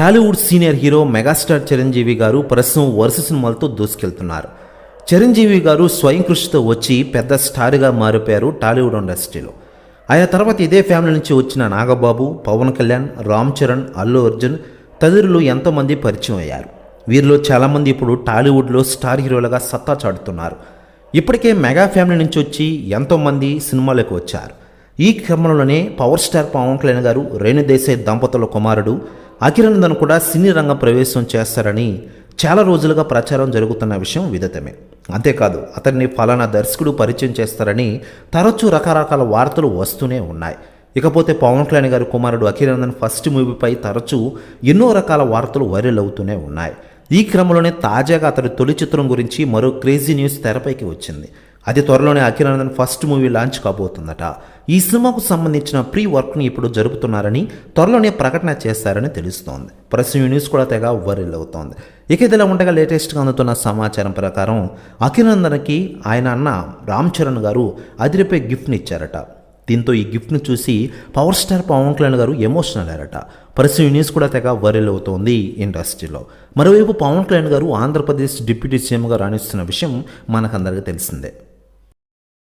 Tollywood senior hero megastar Chiranjeevi garu ప్రస్తుతం వరుస సినిమాలతో దూసుకెళ్తున్నారు. చిరంజీవి గారు స్వయం కృషితో వచ్చి పెద్ద స్టార్గా మారిపోయారు టాలీవుడ్ ఇండస్ట్రీలో. ఆయా తర్వాత ఇదే ఫ్యామిలీ నుంచి వచ్చిన నాగబాబు పవన్ కళ్యాణ్ రామ్ చరణ్ అల్లు అర్జున్ తదితరులు ఎంతోమంది పరిచయం అయ్యారు. వీరిలో చాలామంది ఇప్పుడు టాలీవుడ్లో స్టార్ హీరోలుగా సత్తా చాటుతున్నారు. ఇప్పటికే మెగా ఫ్యామిలీ నుంచి వచ్చి ఎంతోమంది సినిమాలకు వచ్చారు. ఈ క్రమంలోనే పవర్ స్టార్ పవన్ కళ్యాణ్ గారు రేణుదేశాయ్ దంపతుల కుమారుడు అఖిలనందన్ కూడా సినీ రంగం ప్రవేశం చేస్తారని చాలా రోజులుగా ప్రచారం జరుగుతున్న విషయం విదితమే. అంతేకాదు అతన్ని ఫలానా దర్శకుడు పరిచయం చేస్తారని తరచూ రకరకాల వార్తలు వస్తూనే ఉన్నాయి. ఇకపోతే పవన్ కళ్యాణ్ గారి కుమారుడు అఖిరానందన్ ఫస్ట్ మూవీపై తరచూ ఎన్నో రకాల వార్తలు వైరల్ అవుతూనే ఉన్నాయి. ఈ క్రమంలోనే తాజాగా అతడి తొలి చిత్రం గురించి మరో క్రేజీ న్యూస్ తెరపైకి వచ్చింది. అది త్వరలోనే అఖిలానందన్ ఫస్ట్ మూవీ లాంచ్ కాబోతుందట. ఈ సినిమాకు సంబంధించిన ప్రీ వర్క్ని ఇప్పుడు జరుపుతున్నారని త్వరలోనే ప్రకటన చేస్తారని తెలుస్తోంది. ప్రస్తుతం న్యూస్ కూడా తెగ వైరల్ అవుతోంది. ఇక ఇదిలా ఉండగా లేటెస్ట్గా అందుతున్న సమాచారం ప్రకారం అఖిలానందన్కి ఆయన అన్న రామ్ చరణ్ గారు అదిరిపై గిఫ్ట్ని ఇచ్చారట. దీంతో ఈ గిఫ్ట్ను చూసి పవర్ స్టార్ పవన్ కళ్యాణ్ గారు ఎమోషనల్ అయ్యారట. ప్రస్తుతం ఈ న్యూస్ కూడా తెగ వైరల్ అవుతోంది ఇండస్ట్రీలో. మరోవైపు పవన్ కళ్యాణ్ గారు ఆంధ్రప్రదేశ్ డిప్యూటీ సీఎంగా రాణిస్తున్న విషయం మనకందరికీ తెలిసిందే.